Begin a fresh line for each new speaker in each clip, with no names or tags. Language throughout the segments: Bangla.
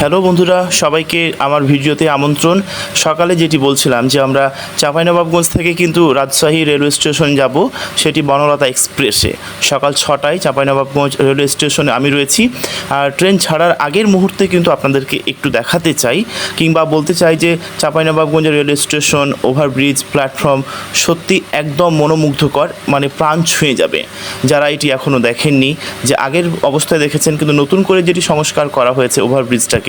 হ্যালো বন্ধুরা, সবাইকে আমার ভিডিওতে আমন্ত্রণ। সকালে যেটি বলছিলাম যে আমরা চাঁপাইনবাবগঞ্জ থেকে কিন্তু রাজশাহী রেলওয়ে স্টেশন যাব, সেটি বনলতা এক্সপ্রেসে। সকাল ছটায় চাঁপাইনবাবগঞ্জ রেলওয়ে স্টেশনে আমি রয়েছি। আর ট্রেন ছাড়ার আগের মুহূর্তে কিন্তু আপনাদেরকে একটু দেখাতে চাই, কিংবা বলতে চাই যে Chapainawabganj railway station, overbridge platform সত্যি একদম মনোমুগ্ধকর মানে প্রাণ ছুঁয়ে যাবে। যারা এটি এখনও দেখেননি, যে আগের অবস্থায় দেখেছেন, কিন্তু নতুন করে যেটি সংস্কার করা হয়েছে ওভারব্রিজটাকে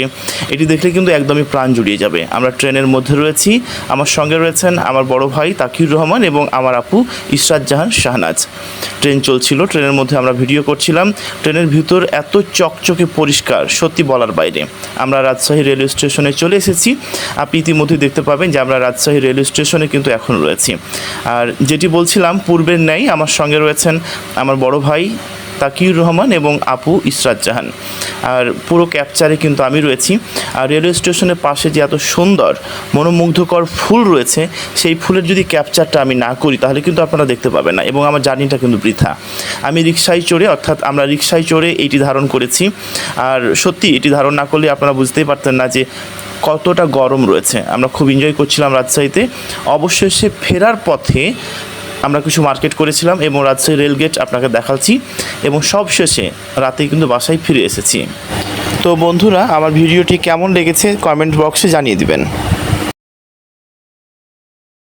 এটি দেখলে কিন্তু একদমই প্রাণ জুড়িয়ে যাবে। আমরা ট্রেনের মধ্যে রয়েছি, আমার সঙ্গে রয়েছেন আমার বড় ভাই তাকির রহমান এবং আমার আপু ইসরাত জাহান শাহনাজ। ট্রেন চলছিল, ট্রেনের মধ্যে আমরা ভিডিও করছিলাম, ট্রেনের ভিতর এত চকচকে পরিষ্কার, সত্যি বলার বাইরে। আমরা রাজশাহী রেলওয়ে স্টেশনে চলে এসেছি, আপনি ইতিমধ্যে দেখতে পাবেন যে আমরা রাজশাহী রেলওয়ে স্টেশনে কিন্তু এখন রয়েছি। আর যেটি বলছিলাম, পূর্বের ন্যায় আমার সঙ্গে রয়েছেন আমার বড় ভাই তাকিউর রহমান এবং আপু ইসরাত জাহান। আর পুরো ক্যাপচারে কিন্তু আমি রয়েছি। আর রেলওয়ে স্টেশনের পাশে যে এত সুন্দর, মনোমুগ্ধকর ফুল রয়েছে, সেই ফুলের যদি ক্যাপচারটা আমি না করি, তাহলে কিন্তু আপনারা দেখতে পাবেন না এবং আমার জার্নিটা কিন্তু বৃথা। আমি রিক্সায় চড়ে, অর্থাৎ আমরা রিক্সায় চড়ে এইটি ধারণ করেছি। আর সত্যি, এটি ধারণ না করলে আপনারা বুঝতেই পারতেন না যে কতটা গরম রয়েছে। আমরা খুব এনজয় করছিলাম রাজশাহীতে। অবশেষে ফেরার পথে আমরা কিছু মার্কেট করেছিলাম এবং রাজশাহী রেলগেট আপনাকে দেখাচ্ছি এবং সব শেষে রাতে কিন্তু বাসায় ফিরে এসেছি। তো বন্ধুরা, আমার ভিডিওটি কেমন লেগেছে কমেন্ট বক্সে জানিয়ে দিবেন।